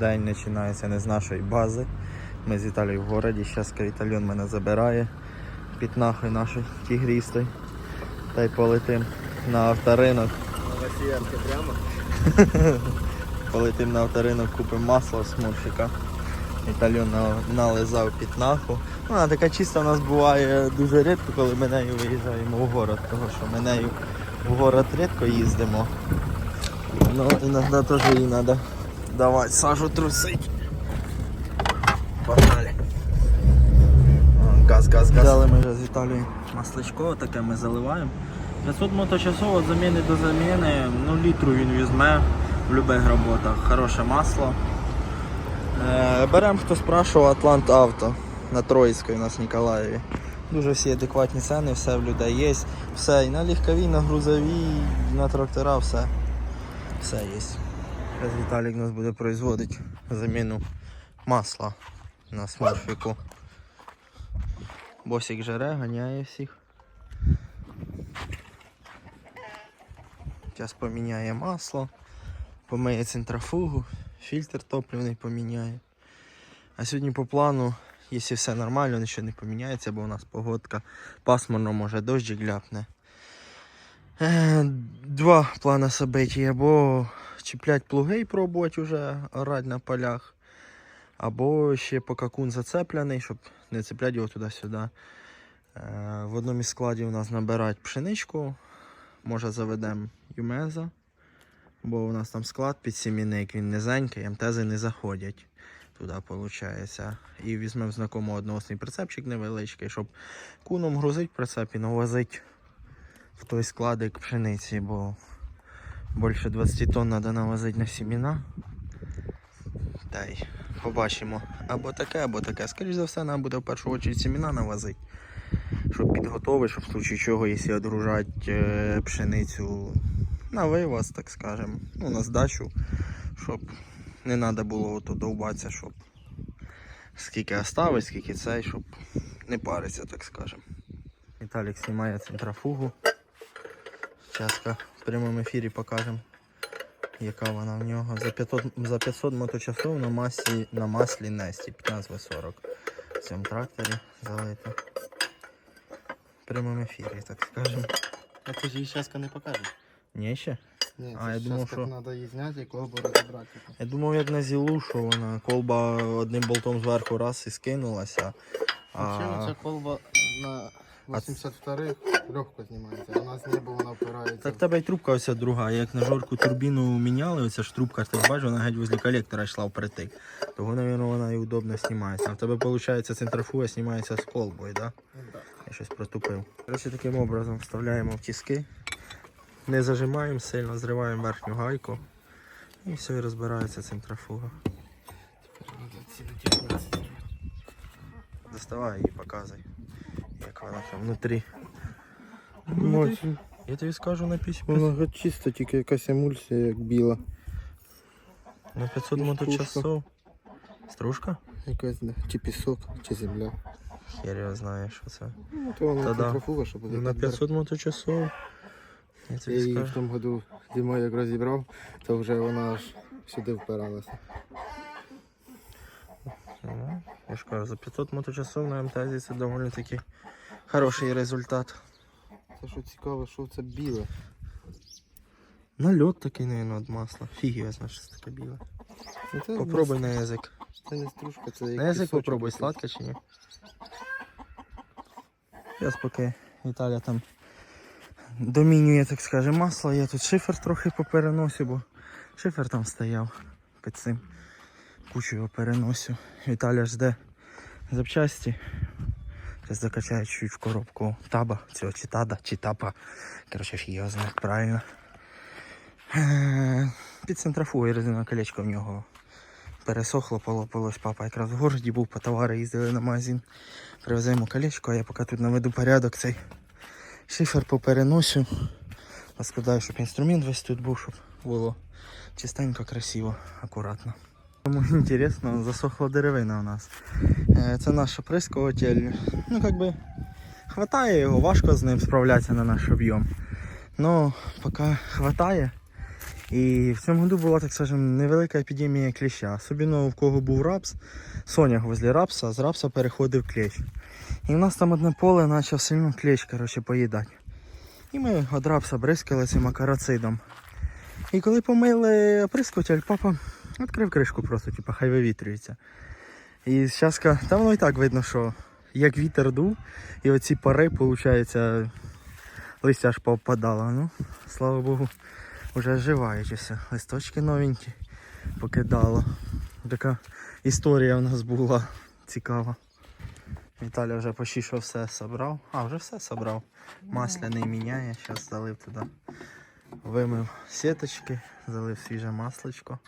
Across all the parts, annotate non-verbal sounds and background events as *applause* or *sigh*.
День починається не з нашої бази. Ми з Віталією в городі. Зараз Вітальон мене забирає під нахуй нашої тігрістої. Та й полетим на авторинок. Росіянки прямо. *laughs* Полетим на авторинок, купимо масло з мурфіка. Вітальон на- нализав під наху. Ну, Вона така чиста у нас буває дуже рідко, коли ми нею виїжджаємо в город, тому що ми нею в город рідко їздимо. Ну, іноді теж їй треба давати сажу трусить. Погнали. Газ, газ, газ. Взяли ми вже з Віталією масличко, таке ми заливаємо. 500 моточасов від заміни до заміни, ну літру він візьме в будь-яких роботах. Хороше масло. Е, Беремо, хто спрашував, Атлант Авто на Троїцькій у нас в Ніколаєві. Дуже всі адекватні ціни, все в людей є. Все, і на легкові, і на грузові, і на трактора, все. Все є. Зараз Віталік нас буде производити заміну масла на смурфіку. Босик жере, ганяє всіх. Зараз поміняє масло, помиє центрофугу, фільтр топливний поміняє. А сьогодні по плану, якщо все нормально, нічого не поміняється, бо у нас погодка пасмурно, може дощик ляпне. Е, Два плани собиті, або чіплять плуги пробувати вже орати на полях, або ще поки кун зацеплений, щоб не цепляти його туди-сюди. Е, В одному із складів у нас набирають пшеничку, може заведемо юмеза, бо у нас там склад під сімінник, він низенький, МТЗи не заходять туди, виходить. І візьмемо знакомий одноосний прицепчик невеличкий, щоб куном грузить прицеп і навозить в той складик пшениці, бо більше 20 тонн треба навозити на сіміна. Та й побачимо. Або таке, або таке. Скоріше за все, нам буде в першу чергу сіміна навозити. Щоб підготовити, щоб в случае чого, якщо відгружати е, пшеницю на вивоз, так скажемо, ну на здачу, щоб не треба було довбатися, щоб скільки оставить, скільки цей, щоб не париться, так скажемо. Віталік знімає центрофугу. Зараз в прямому ефірі покажемо, яка вона в нього. За 500, за 500 моточасов на, масі, на маслі Несті 15В40 в цьому тракторі залито. В прямому ефірі, так скажемо. А ти ж її щаска не покажеш. Ні ще? Ні, А, я думав, що- треба її зняти і колбу розібрати. Я думав, як на зілу, що вона колба одним болтом зверху раз і скинулася. А... А, ця колба на 82 легко знімається, а у нас не було, вона впирається. так в тебе й трубка ось друга. Як на жорку турбіну міняли, оця ж трубка, ти бачиш, вона геть возле колектора йшла впритик. Того, мабуть, вона і удобно знімається. А в тебе, виходить, центрофуга знімається з колбою, так? Да? Ну, да. Я щось протупив. Коротше, таким образом вставляємо в тіски, не зажимаємо сильно, зриваємо верхню гайку і все, і розбирається центрофуга. Доставай і показуй, як вона там внутрі. Ну, Я тобі скажу на письмо. Воно геть чисто, тільки якась емульсія, як біла. На 500 Ну, моточасов. Стружка? Якась, да. чи пісок, чи земля. Хер його знає, що це. Ну, то вона Та да. центрофуга, що буде. На 500 моточасов. Я Я тобі її в скажу. тому году зимою як розібрав, то вже вона аж сюди впиралася. Ну, Я ж кажу, за 500 моточасов на МТЗі це доволі таки хороший результат. Це що цікаво, що це біле. Нальот такий, наверное, від масла. Фіг його знає, що це таке біле. Ну, це Попробуй на язик. Це не стружка, це як На язик пісочок попробуй, якийсь. сладке чи ні? Зараз поки Віталя там домінює, так скажемо, масло, я тут шифер трохи попереносю, бо шифер там стояв під цим. Кучу його переносю. Віталя жде запчасті. Зараз закачаю чуть в коробку таба, цього чи тада, чи тапа. Коротше, фіг його знає, правильно. Е, Під центрофугою резинове колечко в нього пересохло, полопалось. Папа якраз в городі був, по товари їздили на магазин. Привезе йому колечко, а я поки тут наведу порядок цей шифер попереносю. Розкладаю, щоб інструмент весь тут був, щоб було чистенько, красиво, акуратно. Кому інтересно, засохла деревина у нас. Е, Це наш оприскуватель. Ну, як би, хватає його, важко з ним справлятися на наш об'єм. Ну, поки хватає. І в цьому году була, так скажем, невелика епідемія кліща. Особливо в кого був рапс, соняк возле рапса, з рапса переходив клещ. І в нас там одне поле почав сильно клещ коротше, поїдати. І ми від рапса бризкали цим акарацидом. І коли помили оприскуватель, папа відкрив кришку просто, типу, хай вивітрюється. І зараз, там воно і так видно, що як вітер дув, і оці пари, виходить, листя аж попадало. Ну, слава Богу, вже живаючися. Листочки новенькі покидало. Така історія в нас була цікава. Віталя вже почти що все собрав. А, вже все собрав. Масляний міняє, зараз залив туди. Вимив сіточки, залив свіже масличко.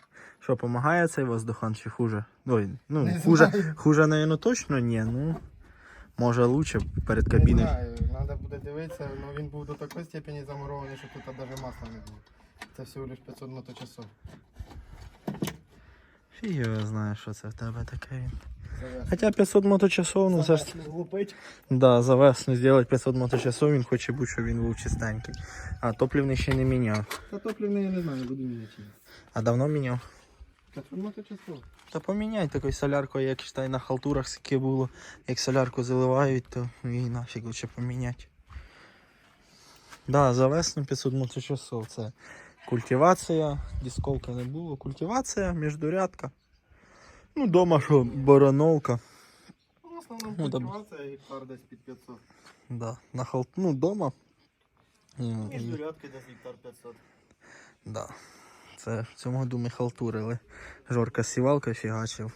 Що, допомагає цей воздухан чи хуже? Ой, ну, Не хуже, знаю. хуже, наверное, точно ні, ну може лучше перед Не знаю, треба буде дивитися, але він був до такої степені замурований, що тут навіть масла не було. Це всього лише 500 моточасов. Фіг його знає, що це в тебе таке. він. Хоча 500 моточасов, ну ж. Глупить. Да, за весну зробити 500 моточасов, він хоче бути, щоб він був чистенький. А топливний ще не міняв. Та топливний я не знаю, буду міняти. А давно міняв? 500 моточасов. Та поміняй такою соляркою, як считай, на халтурах скільки було. Як солярку заливають, то її нафіг лучше поміняти. Да, за весну 500 моточасов. Це культивація, дисковка не було. Культивація, міждурядка. Ну, дома що, бороновка. Ну, в основному Ну, там- культивація гектар десь під 500. Да, на хал... ну, дома. Ну, і- Міждурядки десь гектар 500. Да. Це в цьому году ми халтурили. Жорка з сівалкою фігачив.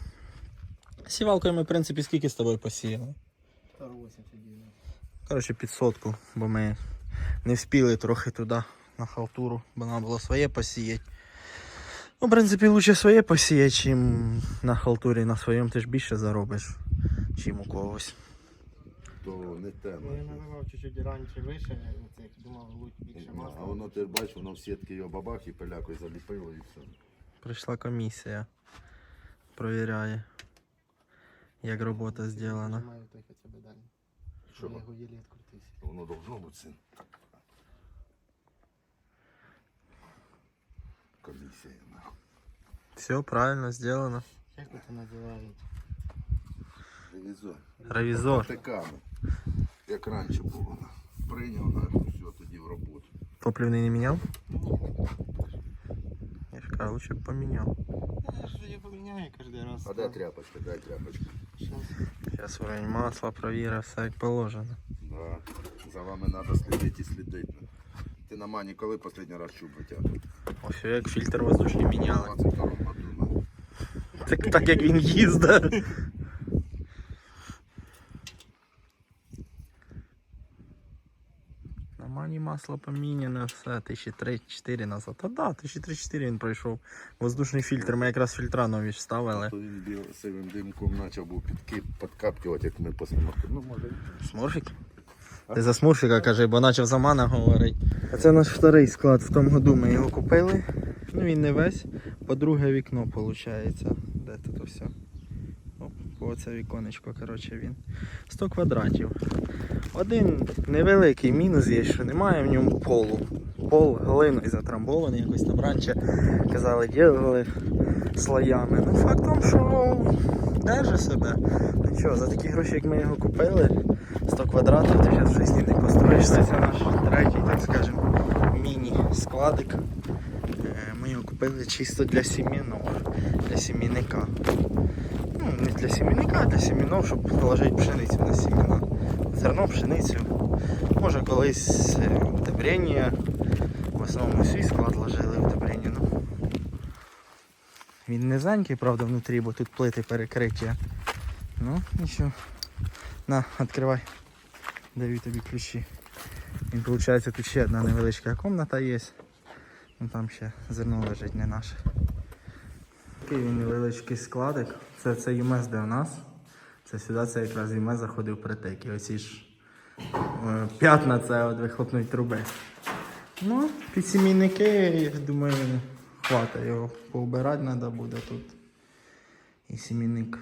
Сівалкою ми, в принципі, скільки з тобою посіяли? Гектар 80 дійсно. Коротше, під сотку, бо ми не вспіли трохи туди на халтуру, бо нам було своє посіяти. Ну, в принципі, лучше своє посіяти, чим на халтурі на своєму ти ж більше заробиш, чим у когось. То не те. Ну, я наливав чуть-чуть раніше вище, оце, думав, луть більше масла. А воно ти ж бачиш, воно в сітки його бабах і пилякою заліпило і все. Прийшла комісія. Провіряє, як робота зроблена. Б далі. Що? Воно должно бути син. Все правильно зроблено. Як це називають? Ревізор. Ревізор. Тиками. Як раніше було. Прийняв, нахуй, все, тоді в роботу. Топливний не міняв? Я ж кажу, лучше б поміняв. Я ж її поміняю кожен раз. А де тряпочка, дай тряпочку. Щас. Зараз уровень масла провірив, все як положено. Да. За вами треба слідити і слідити. Ти на мані коли останній раз чуб витягнув? Ось як фільтр воздушний У міняли. 22 году. нахуй. Так, так як він їздить. На мані масло поміняне, все, 1003-4 назад. Та да, 1003-4 він пройшов. Воздушний фільтр, ми якраз фільтра нові ж ставили. То він біл сивим димком почав був підкип, підкаптювати, як ми марки. Ну, може, Смурфік? Ти за смурфіка кажи, бо почав за мана говорити. А це наш вторий склад. В тому году ми його купили. Ну він не весь. По друге вікно виходить. Все? Оп, оце віконечко, коротше, він. 100 квадратів. Один невеликий мінус є, що немає в ньому полу. Пол глиною затрамбований, якось там раніше казали, ділили слоями. Ну факт тому, що держи себе. Ну що, за такі гроші, як ми його купили, 100 квадратів, ти зараз в житті не построїшся. Це наш третій, так скажемо, міні-складик. Е, Ми його купили чисто для сім'янов, для сімейника. Ну, не для сімейника, а для сім'янов, щоб положити пшеницю на сім'яна. Зерно, пшеницю. Може колись е, удобрення. В основному свій склад ложили удобрення. Ну. Він низенький, правда, внутрі, бо тут плити перекриття. Ну, нічого. На, відкривай. Даю тобі ключі. Він, виходить, тут ще одна невеличка кімната є. Ну, там ще зерно лежить не наше. Такий він невеличкий складик. Це, це ЮМЕС, де в нас. Це сюди це якраз ЮМЕС заходив притик. І оці ж е, п'ятна це от вихлопної труби. Ну, під сімейники, я думаю, хватить його поубирати треба буде тут. І сімейник.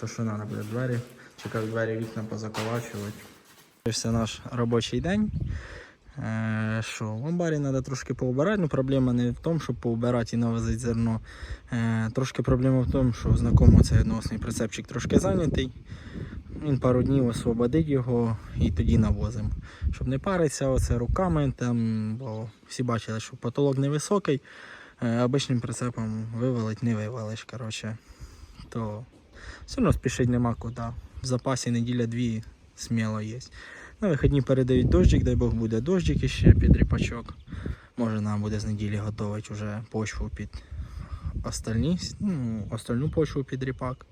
То що треба буде двері. Чекаю двері вікна позаколачувати. Це наш робочий день. Е, що, в амбарі треба трошки поубирати, ну проблема не в тому, щоб поубирати і навозити зерно. Е, трошки проблема в тому, що знакомо цей односний прицепчик трошки зайнятий. Він пару днів освободить його і тоді навозимо. Щоб не паритися оце руками, там, бо всі бачили, що потолок невисокий, е, обичним прицепом вивалить не вивалиш. Коротше. То все одно спішити нема куди. В запасі неділя-дві сміло є. На вихідні передають дощик, дай Бог буде дощик іще під ріпачок. Може нам буде з неділі готувати вже почву під остальні, ну, остальну почву під ріпак.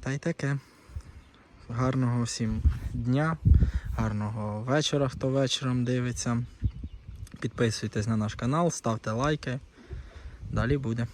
Та й таке. Гарного всім дня, гарного вечора, хто вечором дивиться. Підписуйтесь на наш канал, ставте лайки. Далі буде.